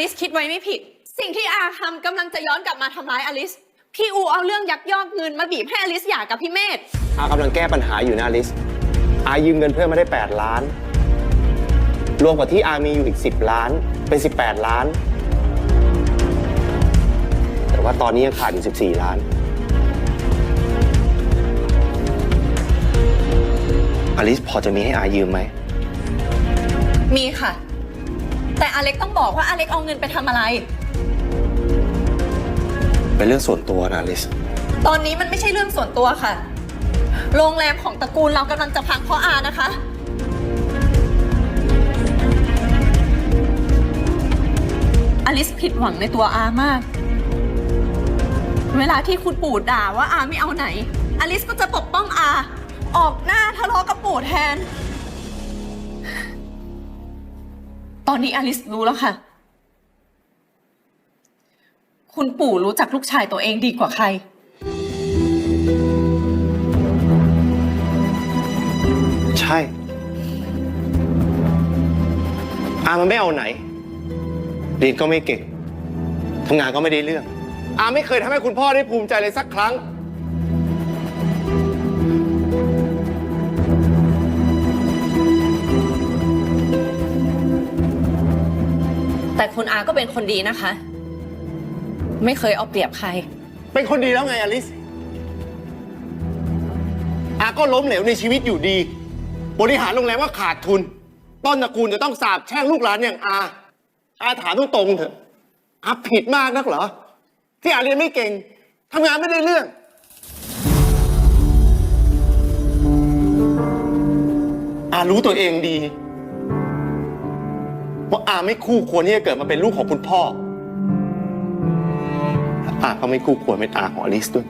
ลิสคิดไว้ไม่ผิด สิ่งที่อาทำกำลังจะย้อนกลับมาทำร้ายอลิส พี่อูเอาเรื่องยักยอกเงินมาบีบให้อลิสหย่ากับพี่เมธอากำลังแก้ปัญหาอยู่นะอลิส อายืมเงินเพื่อนมาได้ 8 ล้าน รวมกับที่อามีอยู่อีก 10 ล้าน เป็น 18 ล้าน แต่ว่าตอนนี้ยังขาดอยู่14 ล้าน อลิสพอจะมีให้อายืมไหม มีค่ะ แต่อเล็กต้องบอกว่าอเล็กเอาเงินไปทำอะไร เป็นเรื่องส่วนตัวนะอลิส ตอนนี้มันไม่ใช่เรื่องส่วนตัวค่ะ โรงแรมของตระกูลเรากำลังจะพังเพราะอานะคะ อลิสผิดหวังในตัวอามาก เวลาที่คุณปู่ด่าว่าอาไม่เอาไหน อลิสก็จะปกป้องอา ออกหน้าทะเลาะกับปู่แทน ตอนนี้อลิสรู้แล้วค่ะ คุณปู่รู้จักลูกชายตัวเองดีกว่าใคร ใช่ อามันไม่เอาไหนเรียนก็ไม่เก่งทำงานก็ไม่ได้เรื่อง อาไม่เคยทำให้คุณพ่อได้ภูมิใจเลยสักครั้ง แต่คุณอาก็เป็นคนดีนะคะ ไม่เคยเอาเปรียบใคร เป็นคนดีแล้วไงอลิส อาก็ล้มเหลวในชีวิตอยู่ดี บริหารโรงแรมว่าขาดทุน ต้นตระกูลจะต้องสาบแช่งลูกหลานอย่างอา อาถามตรงๆเถอะอาผิดมากนักเหรอ ที่อาเรียนไม่เก่งทำงานไม่ได้เรื่อง อารู้ตัวเองดี ว่าอาไม่คู่ควรที่จะเกิดมาเป็นลูกของคุณพ่ออาก็ไม่คู่ควรเป็นอาของอลิสด้วย